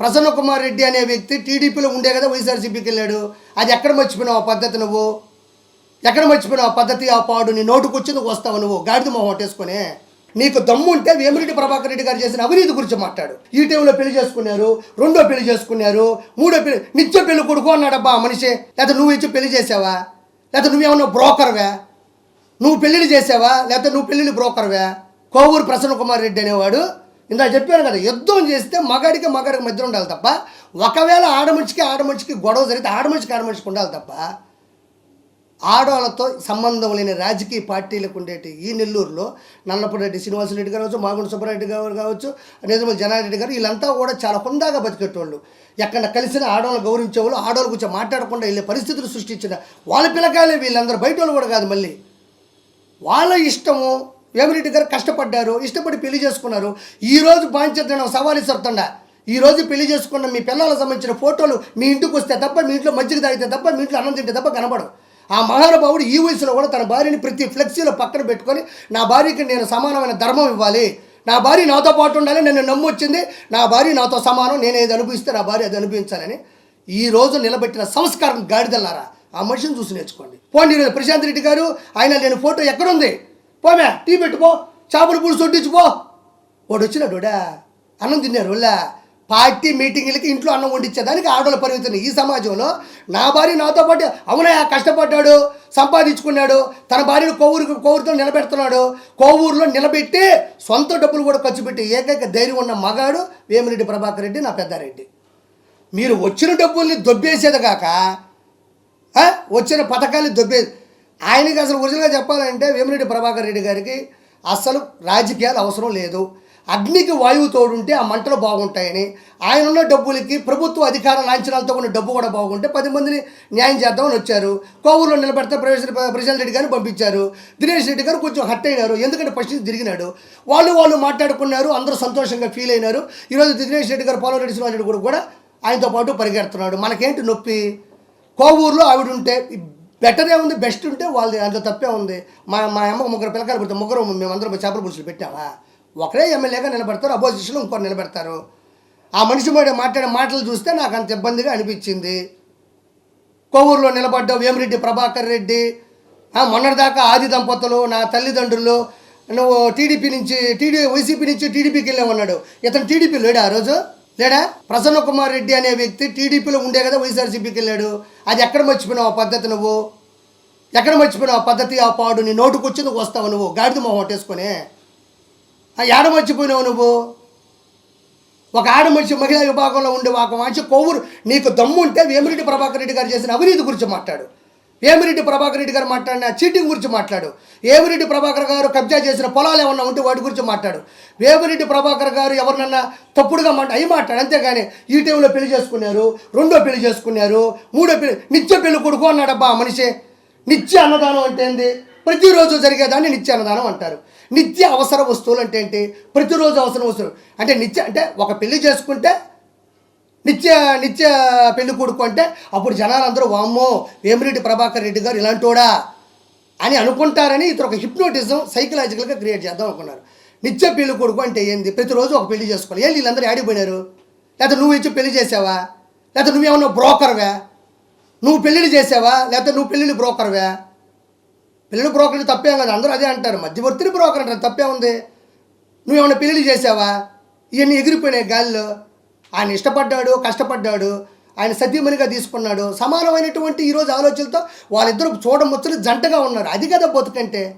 ప్రసన్న కుమార్ రెడ్డి అనే వ్యక్తి టీడీపీలో ఉండే కదా వైఎస్ఆర్సీపీకి వెళ్ళాడు. అది ఎక్కడ మర్చిపోయినావు ఆ పద్ధతి నువ్వు? ఎక్కడ మర్చిపోయినావు ఆ పద్ధతి ఆ పాడు? నీ నోటుకొచ్చి నువ్వు వస్తావు నువ్వు? గాడిద మొహం కొట్టేసుకొని నీకు దమ్ము ఉంటే వేమిరెడ్డి ప్రభాకర్ రెడ్డి గారు చేసిన అవినీతి గురించి మాట్లాడు. ఈ టైంలో పెళ్ళి చేసుకున్నారు రెండో పెళ్ళి చేసుకున్నారు మూడో పెళ్ళి నిత్య పెళ్ళి కొడుకు అన్నాడబ్బా ఆ మనిషి. లేకపోతే నువ్వు ఇచ్చి పెళ్ళి చేసావా? లేకపోతే నువ్వేమన్నా బ్రోకర్వా? నువ్వు పెళ్ళిళ్ళు చేసావా? లేకపోతే నువ్వు పెళ్ళిళ్ళు బ్రోకర్వా? కోవూరు ప్రసన్న కుమార్ రెడ్డి అనేవాడు ఇందా చెప్పాను కదా యుద్ధం చేస్తే మగాడికి మగాడికి మధ్య ఉండాలి తప్ప ఒకవేళ ఆడమనిషికి ఆడమనిషికి గొడవ జరిగితే ఆడమనిషికి ఆడమనిషికి ఉండాలి తప్ప ఆడవాళ్ళతో సంబంధం లేని రాజకీయ పార్టీలకు ఉండేటి ఈ నెల్లూరులో నల్లపరెడ్డి శ్రీనివాసరెడ్డి గారు కావచ్చు మాగుండ సుబ్బారెడ్డి గారు కావచ్చు నిజమల జనారెడ్డి గారు వీళ్ళంతా కూడా చాలా హుందాగా బతికేటోళ్ళు. ఎక్కడ కలిసిన ఆడవాళ్ళు గౌరవించేవాళ్ళు ఆడవాళ్ళ గురించి మాట్లాడకుండా వెళ్ళే పరిస్థితులు సృష్టించిన వాళ్ళ పిల్లకాయలే వీళ్ళందరూ బయట వాళ్ళు కూడా కాదు మళ్ళీ. వాళ్ళ ఇష్టము వేమిరెడ్డి గారు కష్టపడ్డారు ఇష్టపడి పెళ్ళి చేసుకున్నారు ఈ రోజు బాంచే సవాలు ఇస్తుండ ఈ రోజు పెళ్ళి చేసుకున్న మీ పిల్లలకు సంబంధించిన ఫోటోలు మీ ఇంటికి వస్తే తప్ప మీ ఇంట్లో మజ్జిగ తాగితే తప్ప మీ ఇంట్లో అన్నం తింటే తప్ప కనబడవు. ఆ మహానుభావుడు ఈ వయసులో కూడా తన భార్యని ప్రతి ఫ్లెక్సీలో పక్కన పెట్టుకొని నా భార్యకి నేను సమానమైన ధర్మం ఇవ్వాలి. నా భార్య నాతో పాటు ఉండాలి నన్ను నమ్మొచ్చింది. నా భార్య నాతో సమానం. నేను ఏది అనుభవిస్తే నా భార్య అది అనుభవించాలని. ఈ రోజు నిలబెట్టిన సంస్కారం గాడిదల్లారా. ఆ మనిషిని చూసి నేర్చుకోండి. పోండి ఈరోజు ప్రశాంత్ రెడ్డి గారు ఆయన నేను ఫోటో ఎక్కడుంది? పోమే టీ పెట్టుకో చేపల పులుసు వడ్డించుపో వాడు వచ్చినాడుడా అన్నం తిన్నారు వాళ్ళ పార్టీ మీటింగ్లకి ఇంట్లో అన్నం వండించేదానికి ఆడవాళ్ళ పరిమితం ఈ సమాజంలో నా భార్య నాతో పాటు అవునయా కష్టపడ్డాడు సంపాదించుకున్నాడు తన భార్యను కొవ్వూరికి కొవ్వూరుతో నిలబెడుతున్నాడు కొవ్వూరులో నిలబెట్టి సొంత డబ్బులు కూడా ఖర్చు పెట్టి ఏకైక ధైర్యం ఉన్న మగాడు వేమిరెడ్డి ప్రభాకర్ రెడ్డి నా పెద్దారెడ్డి. మీరు వచ్చిన డబ్బుల్ని దొబ్బేసేది కాక వచ్చిన పథకాలు దొబ్బేది ఆయనకి అసలు ఒరిజినల్గా చెప్పాలంటే వేమిరెడ్డి ప్రభాకర్ రెడ్డి గారికి అసలు రాజకీయాలు అవసరం లేదు. అగ్నికి వాయువు తోడుంటే ఆ మంటలు బాగుంటాయని ఆయన ఉన్న డబ్బులకి ప్రభుత్వ అధికార లాంఛనాలతో ఉన్న డబ్బు కూడా బాగుంటే పది మందిని న్యాయం చేద్దామని వచ్చారు. కోవూరులో నిలబెడితే ప్రవేశ రెడ్డి గారిని పంపించారు. దినేష్ రెడ్డి గారు కొంచెం హట్ అయినారు. ఎందుకంటే పరిస్థితి తిరిగినాడు. వాళ్ళు వాళ్ళు మాట్లాడుకున్నారు. అందరూ సంతోషంగా ఫీల్ అయినారు. ఈరోజు దినేష్ రెడ్డి గారు పోలవరెడ్డి శ్రీనివాస్ రెడ్డి కూడా ఆయనతో పాటు పరిగెడుతున్నాడు. మనకేంటి నొప్పి? కోవూరులో ఆవిడ ఉంటే బెటరే ఉంది బెస్ట్ ఉంటే వాళ్ళది అందులో తప్పే ఉంది మా మా అమ్మ ముగ్గురు పిల్లకాయలు పెడితే ముగ్గురు మేమందరం చేపల పులుసులు పెట్టావా ఒకరే ఎమ్మెల్యేగా నిలబెడతారు అపోజిషన్లో ఇంకోరు నిలబెడతారు ఆ మనిషి మాట మాట్లాడే మాటలు చూస్తే నాకు అంత ఇబ్బందిగా అనిపించింది కోవూరులో నిలబడ్డ వేమిరెడ్డి ప్రభాకర్ రెడ్డి మొన్నటిదాకా ఆది దంపతులు నా తల్లిదండ్రులు నువ్వు టీడీపీ నుంచి టీడీ వైసీపీ నుంచి టీడీపీకి వెళ్ళామన్నాడు ఇతను టీడీపీ లేడా ఆ రోజు లేడా? ప్రసన్న కుమార్ రెడ్డి అనే వ్యక్తి టీడీపీలో ఉండే కదా వైఎస్ఆర్సీపీకి వెళ్ళాడు. అది ఎక్కడ మర్చిపోయినావు ఆ పద్ధతి నువ్వు? ఎక్కడ మర్చిపోయినావు ఆ పద్ధతి ఆ పాడు? నీ నోటుకొచ్చి నువ్వు వస్తావు నువ్వు? గాడిద మొహం పట్టేసుకొని. ఆ ఏడ మర్చిపోయినావు నువ్వు? ఒక ఆడ మనిషి మహిళా విభాగంలో ఉండే ఒక మనిషి కొవ్వురు. నీకు దమ్ము ఉంటే వేమిరెడ్డి ప్రభాకర్ రెడ్డి గారు చేసిన అవినీతి గురించి మాట్లాడు. వేమిరెడ్డి ప్రభాకర్ రెడ్డి గారు మాట్లాడిన చీటింగ్ గురించి మాట్లాడు. ఏమిరెడ్డి ప్రభాకర్ గారు కబ్జా చేసిన పొలాలు ఏమన్నా ఉంటే వాటి గురించి మాట్లాడు. వేమిరెడ్డి ప్రభాకర్ గారు ఎవరినన్నా తప్పుడుగా మాట అయి మాట్లాడు అంతేగాని ఈ టైంలో పెళ్ళి చేసుకున్నారు రెండో పెళ్ళి చేసుకున్నారు మూడో పెళ్ళి నిత్య పెళ్ళి కొడుకు అన్నాడబ్బా ఆ మనిషి. నిత్య అన్నదానం అంటే ఏంది? ప్రతిరోజు జరిగేదాన్ని నిత్య అన్నదానం అంటారు. నిత్య అవసర వస్తువులు అంటే ఏంటి? ప్రతిరోజు అవసరం వస్తువులు. అంటే నిత్య అంటే ఒక పెళ్ళి చేసుకుంటే నిత్య నిత్య పెళ్ళి కొడుకు అంటే అప్పుడు జనాలందరూ వామ్మో వేమిరెడ్డి ప్రభాకర్ రెడ్డి గారు ఇలాంటోడా అని అనుకుంటారని ఇతను ఒక హిప్నోటిజం సైకలాజికల్గా క్రియేట్ చేద్దాం అనుకున్నారు. నిత్య పెళ్ళి కొడుకు అంటే ఏంది? ప్రతిరోజు ఒక పెళ్ళి చేసుకోవాలి. ఏంటి వీళ్ళందరూ ఆడిపోయినారు లేకపోతే నువ్వు ఇచ్చి పెళ్ళి చేసావా? లేకపోతే నువ్వేమన్నా బ్రోకర్వే? నువ్వు పెళ్ళిళ్ళు చేసావా? లేకపోతే నువ్వు పెళ్ళిళ్ళు బ్రోకర్వే? పెళ్ళిళ్ళు బ్రోకర్లు తప్పేం కదా. అందరూ అదే అంటారు. మధ్యవర్తిని బ్రోకర్ అంటారు. తప్పే ఉంది నువ్వేమన్నా పెళ్ళిళ్ళు చేసావా? ఇవన్నీ ఎగిరిపోయినాయి గాల్లో. ఆయన ఇష్టపడ్డాడు కష్టపడ్డాడు ఆయన సతీమణిగా తీసుకున్నాడు. సమానమైనటువంటి ఈరోజు ఆలోచనలతో వాళ్ళిద్దరూ చూడముచ్చలు జంటగా ఉన్నారు. అది కదా బతుకంటే.